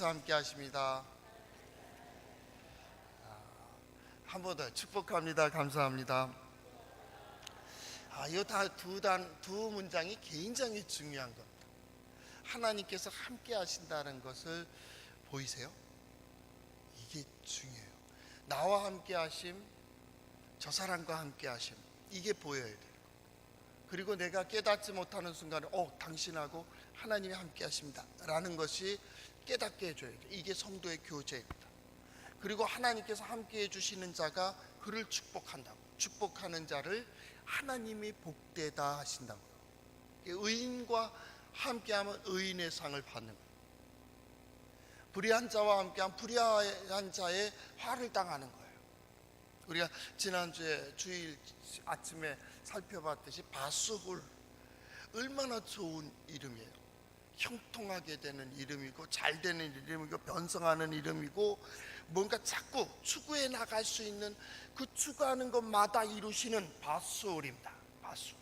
같이 함께 하십니다. 한 번 더 축복합니다. 감사합니다. 아, 이거 다두 단, 두 문장이 굉장히 중요한 겁니다. 하나님께서 함께 하신다는 것을 보이세요? 이게 중요해요. 나와 함께 하심, 저 사람과 함께 하심. 이게 보여야 돼요. 그리고 내가 깨닫지 못하는 순간에 어, 당신하고 하나님이 함께 하십니다. 라는 것이 깨닫게 해줘야 돼요. 이게 성도의 교제입니다. 그리고 하나님께서 함께 해주시는 자가 그를 축복한다고. 축복하는 자를 하나님이 복되다 하신다고요. 의인과 함께하면 의인의 상을 받는 거예요. 불의한 자와 함께하면 불의한 자의 화를 당하는 거예요. 우리가 지난주에 주일 아침에 살펴봤듯이 바스홀 얼마나 좋은 이름이에요. 형통하게 되는 이름이고 잘 되는 이름이고 변성하는 이름이고 뭔가 자꾸 추구해 나갈 수 있는 그 추구하는 것마다 이루시는 바스홀입니다. 바스홀.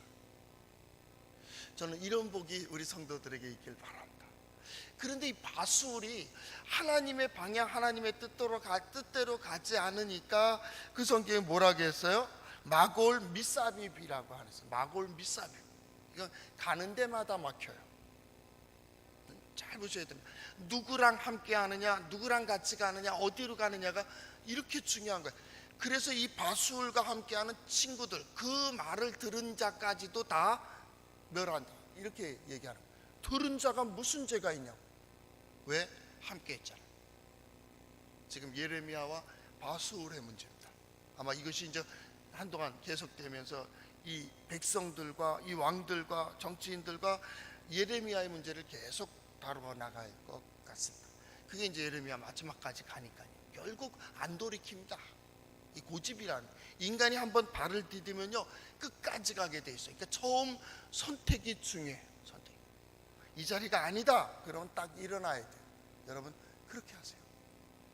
저는 이런 복이 우리 성도들에게 있길 바랍니다. 그런데 이 바스홀이 하나님의 방향, 하나님의 뜻대로, 가, 뜻대로 가지 않으니까 그 성경에 뭐라고 했어요? 마골 미사비비라고 하면서 마골 미사비. 이건 가는 데마다 막혀요. 잘 보셔야 됩니다. 누구랑 함께 하느냐, 누구랑 같이 가느냐, 어디로 가느냐가 이렇게 중요한 거예요. 그래서 이 바수울과 함께하는 친구들, 그 말을 들은 자까지도 다 멸한다. 이렇게 얘기하는 거예요. 들은 자가 무슨 죄가 있냐고. 왜? 함께 했잖아. 지금 예레미야와 바수울의 문제입니다. 아마 이것이 이제 한동안 계속되면서 이 백성들과 이 왕들과 정치인들과 예레미야의 문제를 계속 다루어 나갈 것 같습니다. 그게 이제 예레미야 마지막까지 가니까요. 결국 안 돌이킵니다. 이 고집이란 인간이 한번 발을 디디면요 끝까지 가게 돼 있어요. 그러니까 처음 선택이 중요해요. 선택. 이 자리가 아니다. 그러면 딱 일어나야 돼요. 여러분 그렇게 하세요.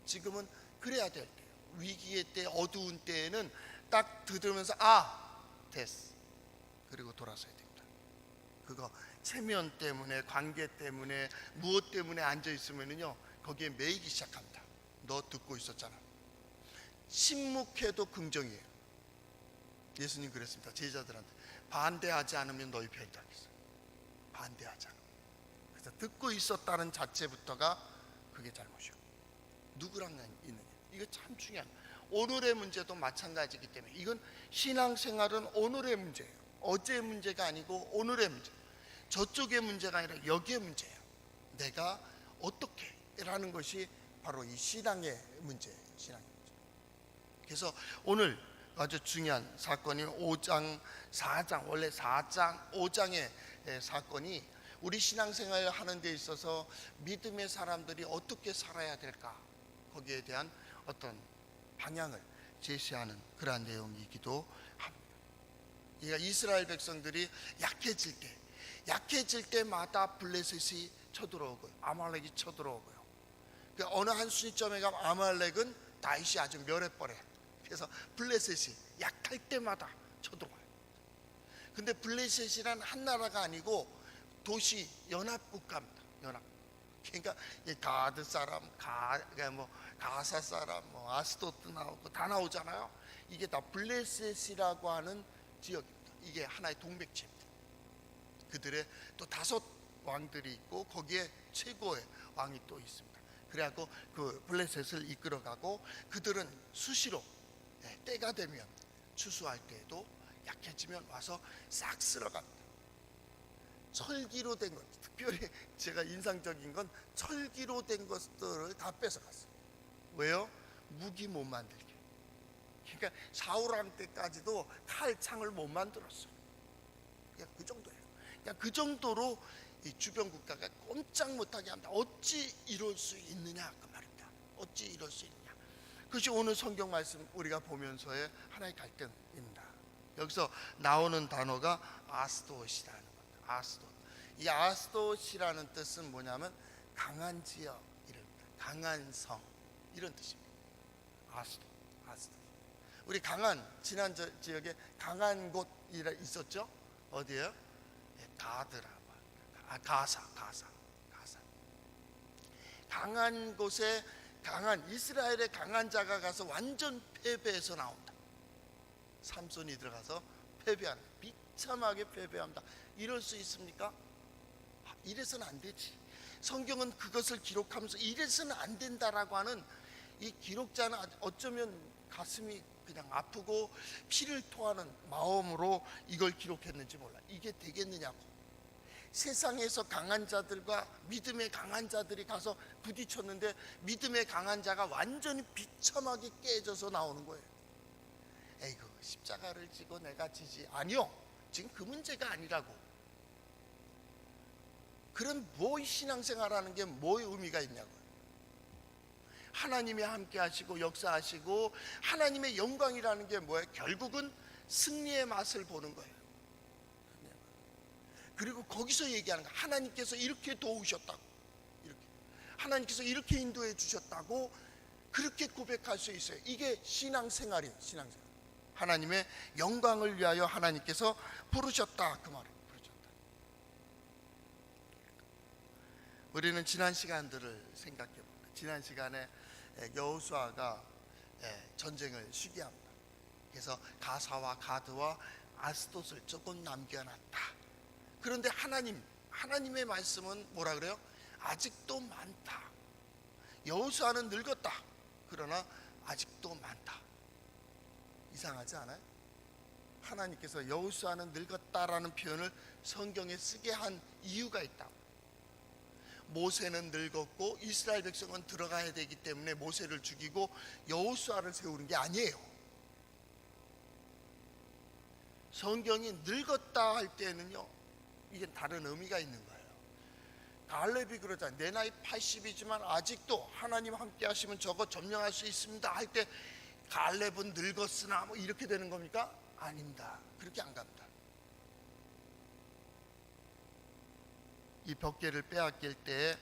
지금은 그래야 될 때예요. 위기의 때, 어두운 때에는 딱 들으면서 아 됐어. 그리고 돌아서야 됩니다. 그거 체면 때문에 관계 때문에 무엇 때문에 앉아 있으면은요 거기에 매이기 시작합니다. 너 듣고 있었잖아. 침묵해도 긍정이에요. 예수님 그랬습니다. 제자들한테 반대하지 않으면 너희 그랬어요. 반대하지. 그래서 듣고 있었다는 자체부터가 그게 잘못이요. 누구랑 있느냐. 이거 참 중요한. 오늘의 문제도 마찬가지이기 때문에 이건 신앙생활은 오늘의 문제예요. 어제의 문제가 아니고 오늘의 문제. 저쪽의 문제가 아니라 여기의 문제예요. 내가 어떻게 라는 것이 바로 이 신앙의 문제예요. 신앙의 문제. 그래서 오늘 아주 중요한 사건이 5장, 4장, 원래 4장, 5장의 사건이 우리 신앙생활을 하는 데 있어서 믿음의 사람들이 어떻게 살아야 될까 거기에 대한 어떤 방향을 제시하는 그러한 내용이기도 합니다. 그러니까 이스라엘 백성들이 약해질 때 약해질 때마다 블레셋이 쳐들어오고요. 아말렉이 쳐들어오고요. 그러니까 어느 한 시점에 가면 아말렉은 다윗이 아주 멸해버려요. 그래서 블레셋이 약할 때마다 쳐들어와요. 근데 블레셋이란 한 나라가 아니고 도시 연합국가입니다. 연합. 그러니까 이 가드 사람, 가, 그러니까 뭐 가사 사람, 뭐 아스도트 나오고 다 나오잖아요. 이게 다 블레셋이라고 하는 지역입니다. 이게 하나의 동백체입니다. 그들의 또 다섯 왕들이 있고 거기에 최고의 왕이 또 있습니다. 그래갖고 그 블레셋을 이끌어가고 그들은 수시로 예, 때가 되면 추수할 때에도 약해지면 와서 싹 쓸어갑니다. 철기로 된 것, 특별히 제가 인상적인 건 철기로 된 것들을 다 뺏어갔어요. 왜요? 무기 못 만들게. 그러니까 사울왕 때까지도 칼, 창을 못 만들었어요. 그냥 그 정도 그냥 그 정도로 이 주변 국가가 꼼짝 못하게 합니다. 어찌 이럴 수 있느냐 그 말입니다. 어찌 이럴 수 있느냐. 그것이 오늘 성경 말씀 우리가 보면서의 하나의 갈등입니다. 여기서 나오는 단어가 아스도시라는 겁니다. 아스도. 이 아스도시라는 뜻은 뭐냐면 강한 지역 이럽니다. 강한 성 이런 뜻입니다. 아스도, 아스도. 우리 강한 지난 저, 지역에 강한 곳이 있었죠? 어디예요? 예, 가드라고 가사, 가사, 가사. 강한 곳에 강한 이스라엘의 강한 자가 가서 완전 패배해서 나온다. 삼손이 들어가서 패배한 비참하게 패배한다. 이럴 수 있습니까? 아, 이래서는 안 되지. 성경은 그것을 기록하면서 이래서는 안 된다라고 하는 이 기록자는 어쩌면 가슴이 그냥 아프고 피를 토하는 마음으로 이걸 기록했는지 몰라. 이게 되겠느냐고. 세상에서 강한 자들과 믿음의 강한 자들이 가서 부딪혔는데 믿음의 강한 자가 완전히 비참하게 깨져서 나오는 거예요. 에이구 십자가를 지고 내가 지지 아니요. 지금 그 문제가 아니라고. 그런 뭐 신앙생활하는 게뭐 의미가 있냐고요. 하나님이 함께 하시고 역사하시고 하나님의 영광이라는 게 뭐예요? 결국은 승리의 맛을 보는 거예요. 그리고 거기서 얘기하는 거 하나님께서 이렇게 도우셨다고 이렇게 하나님께서 이렇게 인도해 주셨다고 그렇게 고백할 수 있어요. 이게 신앙생활이에요. 신앙생활. 하나님의 영광을 위하여 하나님께서 부르셨다 그 말을 부르셨다. 우리는 지난 시간들을 생각해 봅니다. 지난 시간에 여호수아가 전쟁을 시기합니다. 그래서 가사와 가드와 아스돗을 조금 남겨놨다. 그런데 하나님, 하나님의 말씀은 뭐라 그래요? 아직도 많다. 여호수아는 늙었다. 그러나 아직도 많다. 이상하지 않아요? 하나님께서 여호수아는 늙었다라는 표현을 성경에 쓰게 한 이유가 있다. 모세는 늙었고 이스라엘 백성은 들어가야 되기 때문에 모세를 죽이고 여호수아를 세우는 게 아니에요. 성경이 늙었다 할 때는요. 이게 다른 의미가 있는 거예요. 갈렙이 그러잖아요. 내 나이 80이지만 아직도 하나님 함께 하시면 저거 점령할 수 있습니다. 할 때 갈렙은 늙었으나 뭐 이렇게 되는 겁니까? 아닙니다. 그렇게 안 갑니다. 이 벽계를 빼앗길 때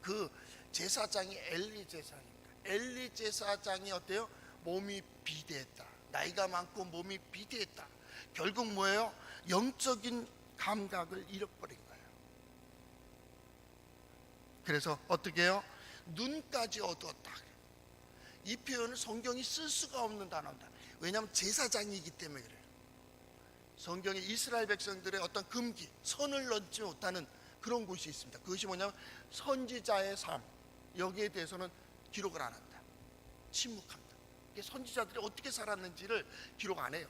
그 제사장이 엘리 제사장입니다. 엘리 제사장이 어때요? 몸이 비대했다. 나이가 많고 몸이 비대했다. 결국 뭐예요? 영적인 감각을 잃어버린 거예요. 그래서 어떻게 해요? 눈까지 어두웠다. 이 표현을 성경이 쓸 수가 없는 단어입니다. 왜냐하면 제사장이기 때문에 그래요. 성경에 이스라엘 백성들의 어떤 금기, 선을 넘지 못하는 그런 곳이 있습니다. 그것이 뭐냐면 선지자의 삶. 여기에 대해서는 기록을 안 한다. 침묵합니다. 선지자들이 어떻게 살았는지를 기록 안 해요.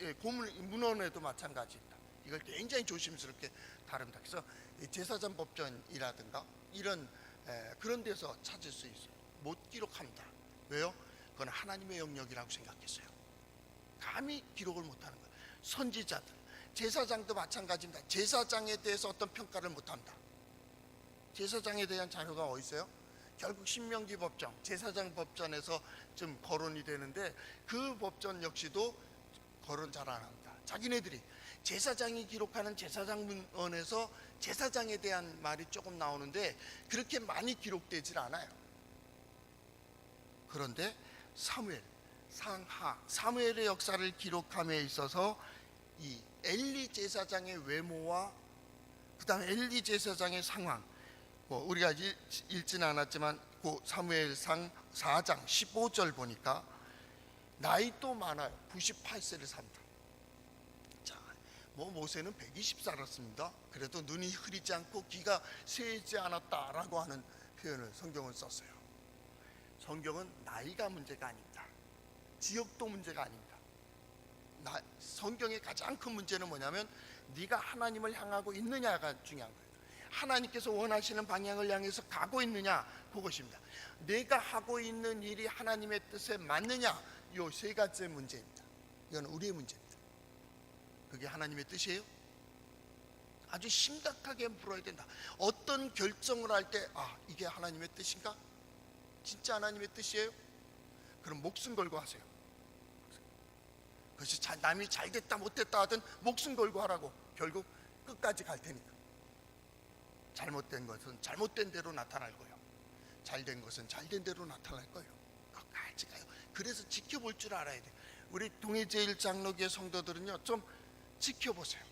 예, 고문 문헌에도 마찬가지입니다. 이걸 굉장히 조심스럽게 다룹니다. 그래서 이 제사장 법전이라든가 이런 에, 그런 데서 찾을 수 있어요. 못 기록합니다. 왜요? 그건 하나님의 영역이라고 생각했어요. 감히 기록을 못하는 거예요. 선지자들, 제사장도 마찬가지입니다. 제사장에 대해서 어떤 평가를 못합니다. 제사장에 대한 자료가 어디 있어요? 결국 신명기 법정, 제사장 법전에서 좀 거론이 되는데 그 법전 역시도 거론 잘 안 합니다. 자기네들이 제사장이 기록하는 제사장 문헌에서 제사장에 대한 말이 조금 나오는데 그렇게 많이 기록되질 않아요. 그런데 사무엘, 상하, 사무엘의 역사를 기록함에 있어서 이 엘리 제사장의 외모와 그다음에 엘리 제사장의 상황, 뭐 우리가 읽, 읽지는 않았지만 그 사무엘상 4장 15절 보니까 나이도 많아요. 98세를 산다. 자, 뭐 모세는 120 살았습니다. 그래도 눈이 흐리지 않고 귀가 새지 않았다라고 하는 표현을 성경은 썼어요. 성경은 나이가 문제가 아닙니다. 지역도 문제가 아닙니다. 나, 성경의 가장 큰 문제는 뭐냐면 네가 하나님을 향하고 있느냐가 중요한 거예요. 하나님께서 원하시는 방향을 향해서 가고 있느냐 그것입니다. 내가 하고 있는 일이 하나님의 뜻에 맞느냐 요 세 가지 문제입니다. 이건 우리의 문제입니다. 그게 하나님의 뜻이에요? 아주 심각하게 물어야 된다. 어떤 결정을 할 때 아, 이게 하나님의 뜻인가? 진짜 하나님의 뜻이에요? 그럼 목숨 걸고 하세요. 그것이 잘, 남이 잘 됐다 못 됐다 하든 목숨 걸고 하라고 결국 끝까지 갈 테니까. 잘못된 것은 잘못된 대로 나타날 거예요. 잘된 것은 잘된 대로 나타날 거예요. 끝까지 가요. 그래서 지켜볼 줄 알아야 돼. 우리 동해제일 장로교회 성도들은요 좀 지켜보세요.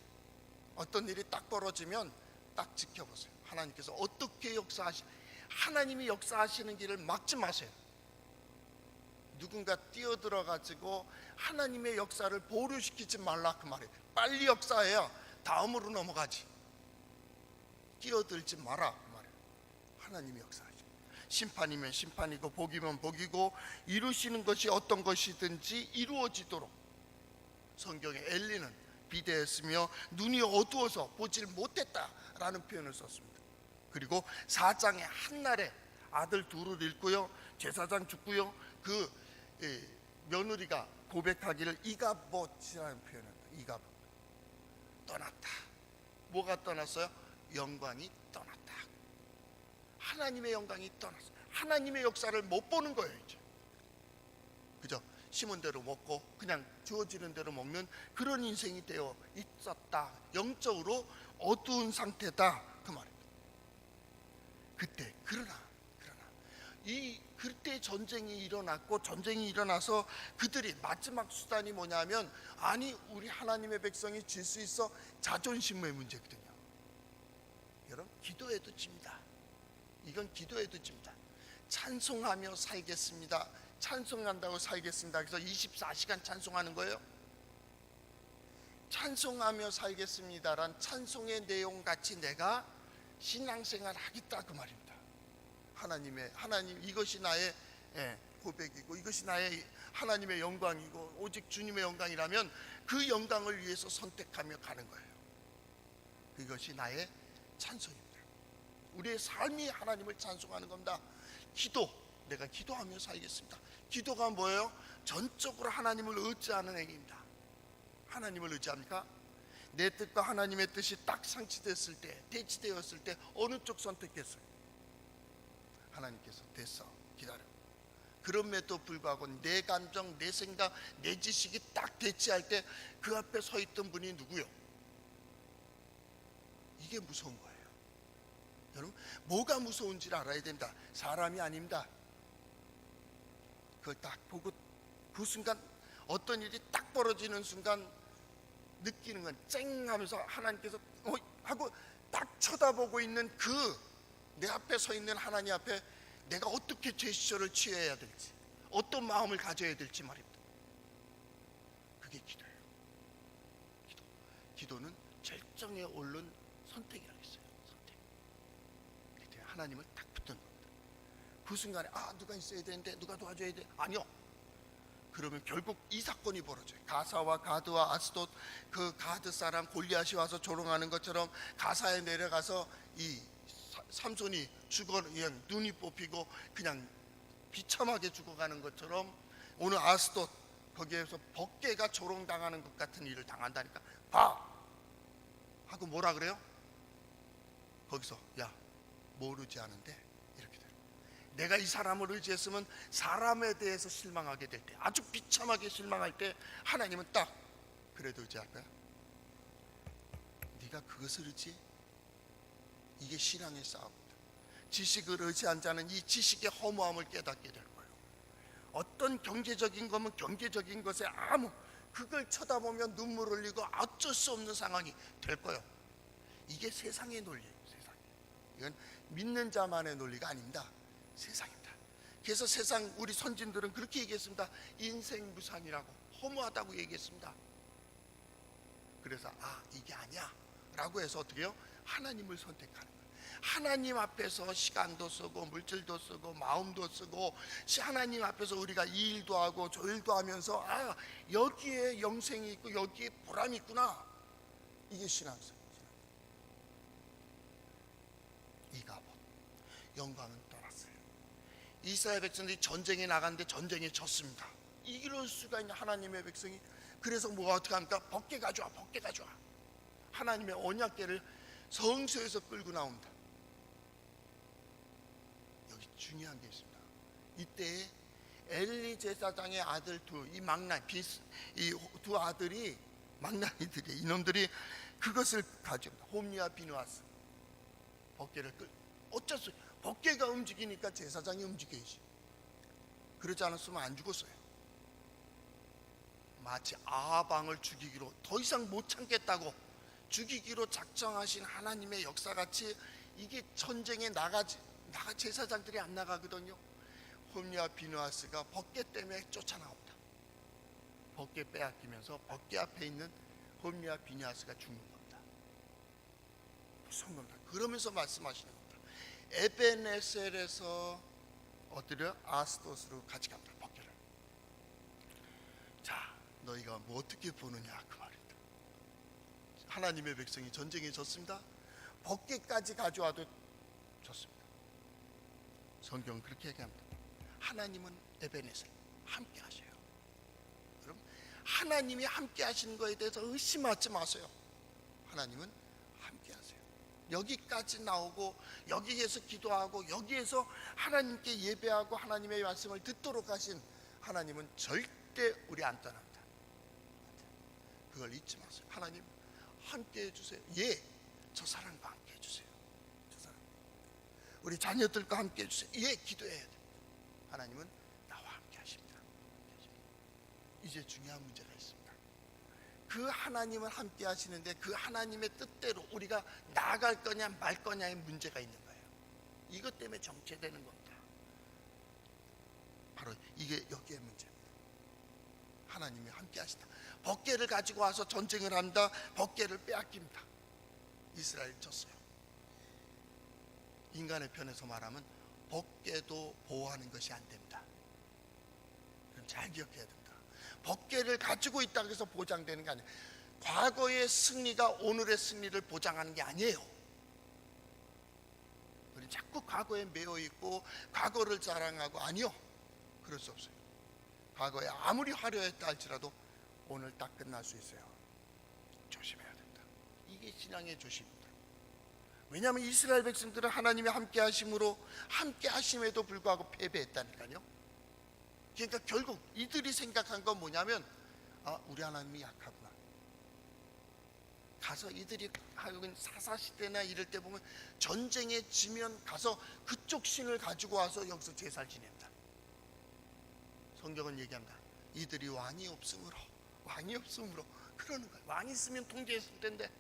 어떤 일이 딱 벌어지면 딱 지켜보세요. 하나님께서 어떻게 역사하시 하나님이 역사하시는 길을 막지 마세요. 누군가 뛰어들어 가지고 하나님의 역사를 보류시키지 말라 그 말이에요. 빨리 역사해야 다음으로 넘어가지. 뛰어들지 마라 그 말이에요. 하나님이 역사하시. 심판이면 심판이고 복이면 복이고 이루시는 것이 어떤 것이든지 이루어지도록 성경에 엘리는 비대했으며 눈이 어두워서 보질 못했다라는 표현을 썼습니다. 그리고 사장의 한날에 아들 둘을 잃고요 제사장 죽고요 그 예, 며느리가 고백하기를 이가봇이라는 표현을. 이가봇 떠났다. 뭐가 떠났어요? 영광이 떠났다. 하나님의 영광이 떠났어. 하나님의 역사를 못 보는 거예요 이제. 그죠? 심은 대로 먹고 그냥 주어지는 대로 먹는 그런 인생이 되어 있었다. 영적으로 어두운 상태다 그 말입니다. 그때 그러나 그러나 이 그때 전쟁이 일어났고 전쟁이 일어나서 그들이 마지막 수단이 뭐냐면 아니 우리 하나님의 백성이 질 수 있어 자존심의 문제거든요. 여러분 기도해도 집니다. 이건 기도해도 집니다. 찬송하며 살겠습니다. 찬송한다고 살겠습니다. 그래서 24시간 찬송하는 거예요. 찬송하며 살겠습니다란 찬송의 내용 같이 내가 신앙생활 하겠다 그 말입니다. 하나님의 하나님 이것이 나의 예, 고백이고 이것이 나의 하나님의 영광이고 오직 주님의 영광이라면 그 영광을 위해서 선택하며 가는 거예요. 그것이 나의 찬송입니다. 우리의 삶이 하나님을 찬송하는 겁니다. 기도 내가 기도하며 살겠습니다. 기도가 뭐예요? 전적으로 하나님을 의지하는 행위입니다. 하나님을 의지합니까? 내 뜻과 하나님의 뜻이 딱 상치됐을 때, 대치되었을 때 어느 쪽 선택했어요? 하나님께서 됐어, 기다려. 그럼에도 불구하고 내 감정, 내 생각, 내 지식이 딱 대치할 때 그 앞에 서 있던 분이 누구요? 이게 무서운 거예요. 여러분, 뭐가 무서운지를 알아야 됩니다. 사람이 아닙니다. 그걸 딱 보고 그 순간 어떤 일이 딱 벌어지는 순간 느끼는 건 쨍 하면서 하나님께서 어, 하고 딱 쳐다보고 있는 그 내 앞에 서 있는 하나님 앞에 내가 어떻게 제스처를 취해야 될지 어떤 마음을 가져야 될지 말입니다. 그게 기도예요. 기도. 기도는 결정에 오른 선택이라고 했어요. 선택. 하나님을. 그 순간에 아 누가 있어야 되는데 누가 도와줘야 돼? 아니요. 그러면 결국 이 사건이 벌어져요. 가사와 가드와 아스돗 그 가드 사람 골리앗이 와서 조롱하는 것처럼 가사에 내려가서 이 사- 삼손이 죽어 그냥 눈이 뽑히고 그냥 비참하게 죽어가는 것처럼 오늘 아스돗 거기에서 법계가 조롱당하는 것 같은 일을 당한다니까 봐 하고 뭐라 그래요? 거기서 야 모르지 않은데. 내가 이 사람을 의지했으면 사람에 대해서 실망하게 될 때 아주 비참하게 실망할 때 하나님은 딱 그래도 의지할 거야. 네가 그것을 의지? 이게 신앙의 싸움입니다. 지식을 의지한 자는 이 지식의 허무함을 깨닫게 될 거예요. 어떤 경제적인 거면 경제적인 것에 아무 그걸 쳐다보면 눈물 흘리고 어쩔 수 없는 상황이 될 거예요. 이게 세상의 논리예요. 세상. 이건 믿는 자만의 논리가 아닙니다. 세상입니다. 그래서 세상 우리 선진들은 그렇게 얘기했습니다. 인생 무산이라고 허무하다고 얘기했습니다. 그래서 아 이게 아니야라고 해서 어떻게 해요? 하나님을 선택하는 거예요. 하나님 앞에서 시간도 쓰고 물질도 쓰고 마음도 쓰고 시- 하나님 앞에서 우리가 이 일도 하고 저 일도 하면서 아 여기에 영생이 있고 여기에 보람이 있구나 이게 신앙생 이가봇 영광은. 이스라엘 백성들이 전쟁에 나갔는데 전쟁에 졌습니다. 이럴 수가 있는 하나님의 백성이 그래서 뭐가 어떻게 합니까? 벗게 가져와, 벗게 가져와. 하나님의 언약궤를 성소에서 끌고 나옵니다. 여기 중요한 게 있습니다. 이때 엘리 제사장의 아들 두, 이 망나, 이두 아들이 망나니들이 이놈들이 그것을 가져옵니다. 홈리와 비누아스 벗개를 끌. 어쩔 수 벗개가 움직이니까 제사장이 움직여야지. 그러지 않았으면 안 죽었어요. 마치 아방을 죽이기로 더 이상 못 참겠다고 죽이기로 작정하신 하나님의 역사같이 이게 전쟁에 나가지 나가 제사장들이 안 나가거든요. 홈리와 비누아스가 벗개 때문에 쫓아나옵니다. 벗개 빼앗기면서 벗개 앞에 있는 홈리와 비누아스가 죽는 겁니다. 무서운 겁니다. 그러면서 말씀하시는 겁니다. 에베네셀에서 어디를 아스도스로 같이 갑니다. 벗개를. 자, 너희가 뭐 어떻게 보느냐 그 말입니다. 하나님의 백성이 전쟁에 졌습니다. 벗개까지 가져와도 졌습니다. 성경 은 그렇게 얘기합니다. 하나님은 에베네셀 함께 하셔요. 여러분 하나님이 함께 하시는 거에 대해서 의심하지 마세요. 하나님은 하세요. 여기까지 나오고 여기에서 기도하고 여기에서 하나님께 예배하고 하나님의 말씀을 듣도록 하신 하나님은 절대 우리 안 떠납니다. 그걸 잊지 마세요. 하나님 함께 해주세요. 예, 저 사람과 함께 해주세요. 저 사람. 우리 자녀들과 함께 해주세요. 예, 기도해야 됩니다. 하나님은 나와 함께 하십니다. 이제 중요한 문제가 있습니다. 그 하나님을 함께 하시는데 그 하나님의 뜻대로 우리가 나아갈 거냐 말 거냐의 문제가 있는 거예요. 이것 때문에 정체되는 겁니다. 바로 이게 여기에 문제입니다. 하나님이 함께 하시다. 벗개를 가지고 와서 전쟁을 한다. 벗개를 빼앗깁니다. 이스라엘 졌어요. 인간의 편에서 말하면 벗개도 보호하는 것이 안 됩니다. 그건 잘 기억해야 됩니 다. 벗개를 가지고 있다고 해서 보장되는 게 아니에요. 과거의 승리가 오늘의 승리를 보장하는 게 아니에요. 우리 자꾸 과거에 매여 있고 과거를 자랑하고 아니요. 그럴 수 없어요. 과거에 아무리 화려했다 할지라도 오늘 딱 끝날 수 있어요. 조심해야 된다. 이게 신앙의 조심입니다. 왜냐하면 이스라엘 백성들은 하나님의 함께 하심으로 함께 하심에도 불구하고 패배했다니까요. 그러니까 결국 이들이 생각한 건 뭐냐면 아, 우리 하나님이 약하구나. 가서 이들이 있는 사사 시대나 이럴 때 보면 전쟁에 지면 가서 그쪽 신을 가지고 와서 여기서 제사를 지냅니다. 성경은 얘기합니다. 이들이 왕이 없으므로 왕이 없으므로 그러는 거예요. 왕이 있으면 통제했을 텐데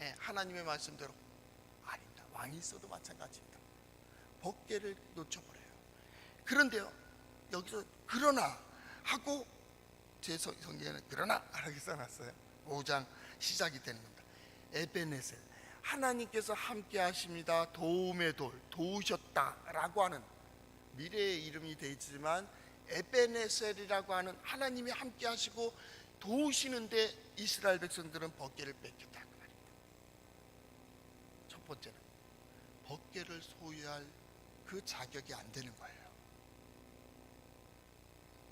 예, 하나님의 말씀대로 아닙니다. 왕이 있어도 마찬가지입니다. 법계를 놓쳐버려요. 그런데요 여기서 그러나 하고 제 성- 성경에는 그러나 이렇게 써놨어요. 5장 시작이 되는 겁니다. 에베네셀 하나님께서 함께 하십니다. 도움의 돌 도우셨다라고 하는 미래의 이름이 되어 있지만 에베네셀이라고 하는 하나님이 함께 하시고 도우시는데 이스라엘 백성들은 벗개를 뺏겼다 그 말입니다. 첫 번째는 벗개를 소유할 그 자격이 안 되는 거예요.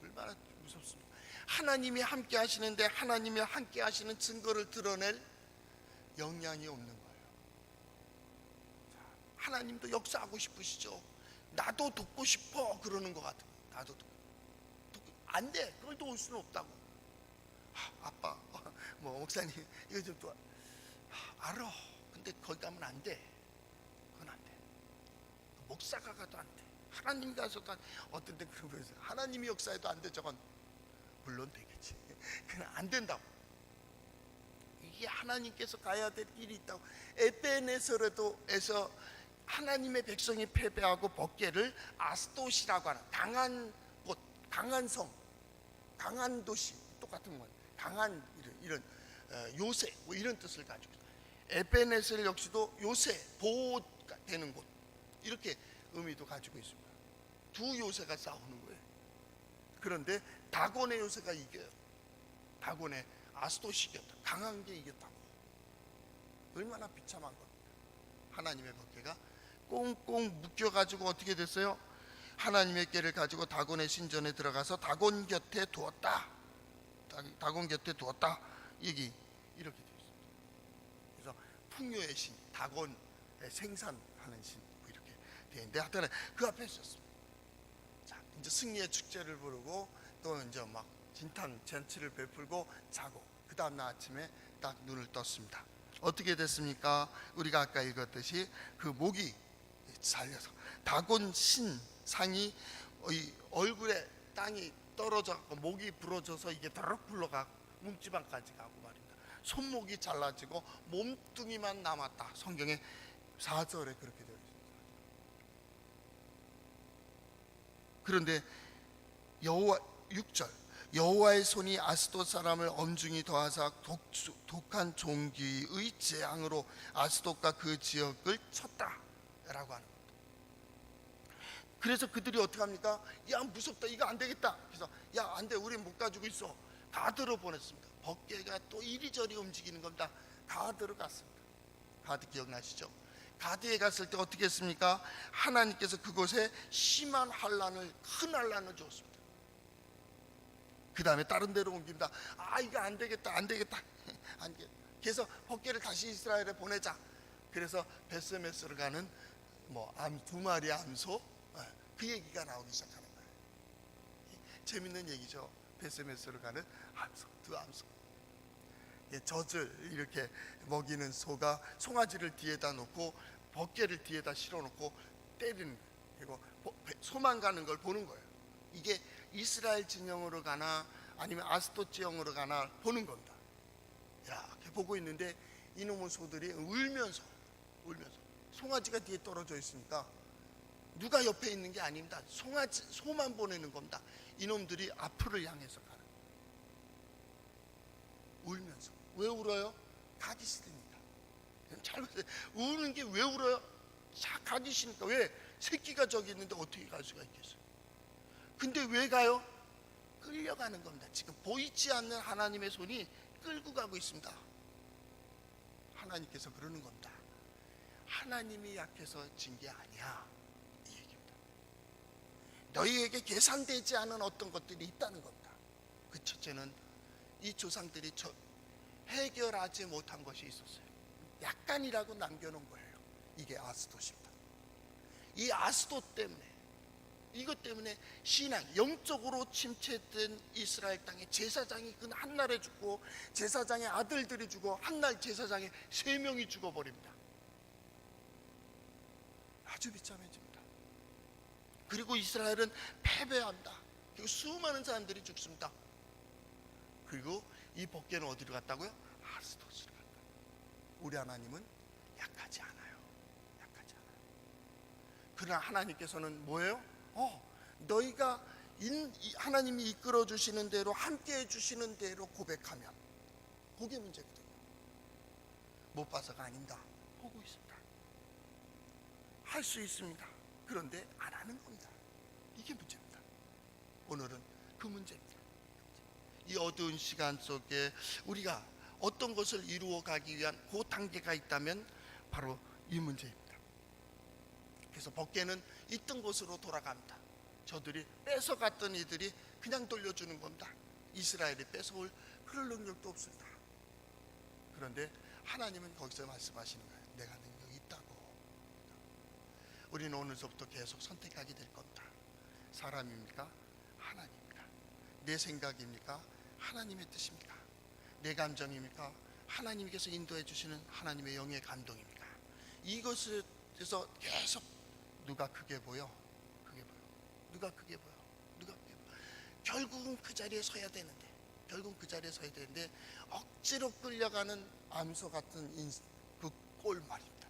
얼마나 무섭습니까? 하나님이 함께 하시는데 하나님이 함께 하시는 증거를 드러낼 역량이 없는 거예요. 자, 하나님도 역사하고 싶으시죠. 나도 돕고 싶어 그러는 것 같아요. 나도 돕고. 안 돼. 그걸 도울 수는 없다고. 아, 아빠, 뭐 목사님 이거 좀 도와. 아, 알아. 근데 거기 가면 안 돼. 그건 안 돼. 목사가 가도 안 돼. 하나님 가서도 안, 어떤 때 그런 거있어요 하나님이 역사해도 안 돼. 저건 물론 되겠지. 그건 안 된다고. 이게 하나님께서 가야 될 길이 있다고. 에베네서에도 에서 하나님의 백성이 패배하고 벗개를 아스도시라고 하는 강한 곳, 강한 성, 강한 도시 똑같은 거예요. 강한 이런, 이런 어, 요새 뭐 이런 뜻을 가지고. 에베네셀 역시도 요새 보호가 되는 곳 이렇게 의미도 가지고 있습니다. 두 요새가 싸우는 거예요. 그런데 다곤의 요새가 이겨요. 다곤의 아스도시 이겼다. 강한 게 이겼다고. 얼마나 비참한 겁니까? 하나님의 법계가 꽁꽁 묶여가지고 어떻게 됐어요? 하나님의 깨를 가지고 다곤의 신전에 들어가서 다곤 곁에 두었다. 다- 다곤 곁에 두었다. 여기 이렇게 되어 있습니다. 그래서 풍요의 신, 다곤 생산하는 신뭐 이렇게 되어 있는데 하여튼 그 앞에 있었습니다. 자, 이제 승리의 축제를 부르고 또 이제 막 진탄 잔치를 베풀고 자고 그 다음 날 아침에 딱 눈을 떴습니다. 어떻게 됐습니까? 우리가 아까 읽었듯이 그 목이 잘려서 다곤 신 상이 이 얼굴에 땅이 떨어져 목이 부러져서 이게 더럭 불러가 몸지방까지 가고 말입니다. 손목이 잘라지고 몸뚱이만 남았다. 성경에 4절에 그렇게 되어 있습니다. 그런데 여호와 6절 여호와의 손이 아스돗 사람을 엄중히 더하사 독, 독한 종기의 재앙으로 아스돗과 그 지역을 쳤다라고 하는. 그래서 그들이 어떻게 합니까? 야 무섭다 이거 안 되겠다. 그래서 야 안 돼 우리 못 가지고 있어. 다 들어보냈습니다. 법계가 또 이리저리 움직이는 겁니다. 다 들어갔습니다. 가드 기억나시죠? 가드에 갔을 때 어떻게 했습니까? 하나님께서 그곳에 심한 환란을 큰 환란을 주었습니다. 그 다음에 다른 데로 옮깁니다. 아 이거 안 되겠다, 안 되겠다, 안 돼. 그래서 법계를 다시 이스라엘에 보내자. 그래서 베스메스를 가는 뭐암두 마리 암소 예, 그 얘기가 나오기 시작하는 거예요. 재밌는 얘기죠. 베스메스를 가는 암소, 두 암소. 예, 젖을 이렇게 먹이는 소가 송아지를 뒤에다 놓고 벗개를 뒤에다 실어놓고 때리는. 그리고 보- 배- 소만 가는 걸 보는 거예요. 이게 이스라엘 진영으로 가나 아니면 아스토 지형으로 가나 보는 겁니다. 야, 이렇게 보고 있는데 이놈의 소들이 울면서 울면서 송아지가 뒤에 떨어져 있으니까 누가 옆에 있는 게 아닙니다. 송아지 소만 보내는 겁니다. 이놈들이 앞을 향해서 가는. 울면서 왜 울어요? 가기 싫으니까. 우는 게 왜 울어요? 자, 가기 싫으니까 왜 새끼가 저기 있는데 어떻게 갈 수가 있겠어요? 근데 왜 가요? 끌려가는 겁니다. 지금 보이지 않는 하나님의 손이 끌고 가고 있습니다. 하나님께서 그러는 겁니다. 하나님이 약해서 진 게 아니야. 이 얘기입니다. 너희에게 계산되지 않은 어떤 것들이 있다는 겁니다. 그 첫째는 이 조상들이 저 해결하지 못한 것이 있었어요. 약간이라고 남겨놓은 거예요. 이게 아스돗입니다. 이 아스돗 때문에 이것 때문에 신앙 영적으로 침체된 이스라엘 땅에 제사장이 그 한 날에 죽고 제사장의 아들들이 죽어 한날 제사장의 세 명이 죽어버립니다. 아주 비참해집니다. 그리고 이스라엘은 패배한다. 그리고 수많은 사람들이 죽습니다. 그리고 이 법계는 어디로 갔다고요? 아스도스로 갔다. 우리 하나님은 약하지 않아요. 약하지 않아요. 그러나 하나님께서는 뭐예요? 어, 너희가 인, 이- 하나님이 이끌어 주시는 대로 함께 해 주시는 대로 고백하면 그게 문제거든요. 못 봐서가 아닙니다. 보고 있습니다. 할 수 있습니다. 그런데 안 하는 겁니다. 이게 문제입니다. 오늘은 그 문제입니다. 이 어두운 시간 속에 우리가 어떤 것을 이루어 가기 위한 그 단계가 있다면 바로 이 문제입니다. 그래서 법계는 있던 곳으로 돌아갑니다. 저들이 뺏어갔던 이들이 그냥 돌려주는 겁니다. 이스라엘이 뺏어올 그럴 능력도 없습니다. 그런데 하나님은 거기서 말씀하시는 거예요. 내가 능력이 있다고. 우리는 오늘서부터 계속 선택하게 될 겁니다. 사람입니까? 하나님입니까? 내 생각입니까? 하나님의 뜻입니까? 내 감정입니까? 하나님께서 인도해 주시는 하나님의 영의 감동입니까? 이것에서 계속 누가 크게 보여? 크게 보여. 누가 크게 보여? 누가 크게 보여? 결국은 그 자리에 서야 되는데, 결국은 그 자리에 서야 되는데 억지로 끌려가는 암소 같은 그꼴 말입니다.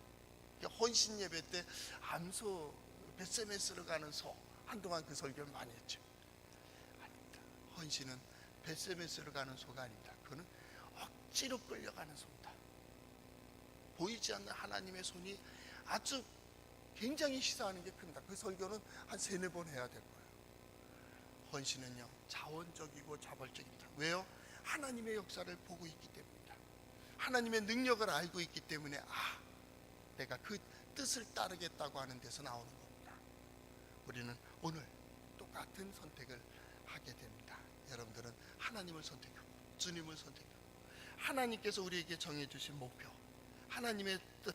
헌신 예배 때 암소 베세메스를 가는 소 한동안 그 설교를 많이 했죠. 아닙니다. 헌신은 베세메스를 가는 소가 아닙니다. 그거는 억지로 끌려가는 소입니다. 보이지 않는 하나님의 손이 아주 굉장히 시사하는 게 큽니다. 그 설교는 한 세네 번 해야 될 거예요. 헌신은요 자원적이고 자발적입니다. 왜요? 하나님의 역사를 보고 있기 때문입니다. 하나님의 능력을 알고 있기 때문에 아 내가 그 뜻을 따르겠다고 하는 데서 나오는 겁니다. 우리는 오늘 똑같은 선택을 하게 됩니다. 여러분들은 하나님을 선택하고 주님을 선택하고 하나님께서 우리에게 정해 주신 목표, 하나님의 뜻,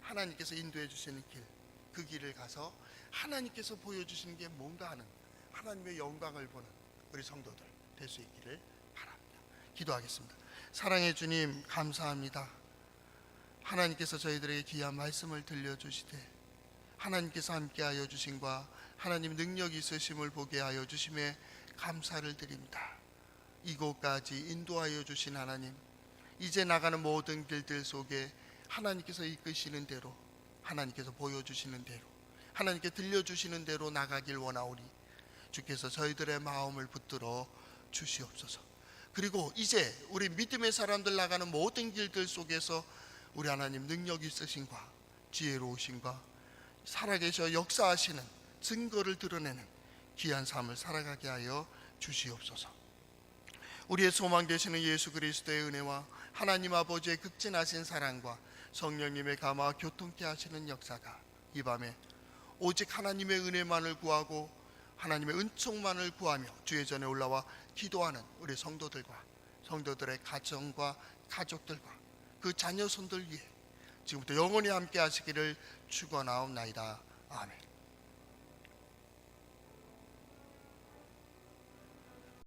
하나님께서 인도해 주시는 길, 그 길을 가서 하나님께서 보여 주시는 게 뭔가 하는 하나님의 영광을 보는 우리 성도들 될 수 있기를 바랍니다. 기도하겠습니다. 사랑의 주님 감사합니다. 하나님께서 저희들에게 귀한 말씀을 들려 주시되 하나님께서 함께하여 주신과 하나님 능력 있으심을 보게 하여 주심에 감사를 드립니다. 이곳까지 인도하여 주신 하나님 이제 나가는 모든 길들 속에 하나님께서 이끄시는 대로 하나님께서 보여주시는 대로 하나님께 들려주시는 대로 나가길 원하오니 주께서 저희들의 마음을 붙들어 주시옵소서. 그리고 이제 우리 믿음의 사람들 나가는 모든 길들 속에서 우리 하나님 능력 있으신과 지혜로우신과 살아계셔 역사하시는 증거를 드러내는 귀한 삶을 살아가게 하여 주시옵소서. 우리의 소망 되시는 예수 그리스도의 은혜와 하나님 아버지의 극진하신 사랑과 성령님의 감화 교통케 하시는 역사가 이 밤에 오직 하나님의 은혜만을 구하고 하나님의 은총만을 구하며 주의 전에 올라와 기도하는 우리 성도들과 성도들의 가정과 가족들과 그 자녀손들 위해 지금부터 영원히 함께 하시기를 축원하옵나이다. 아멘.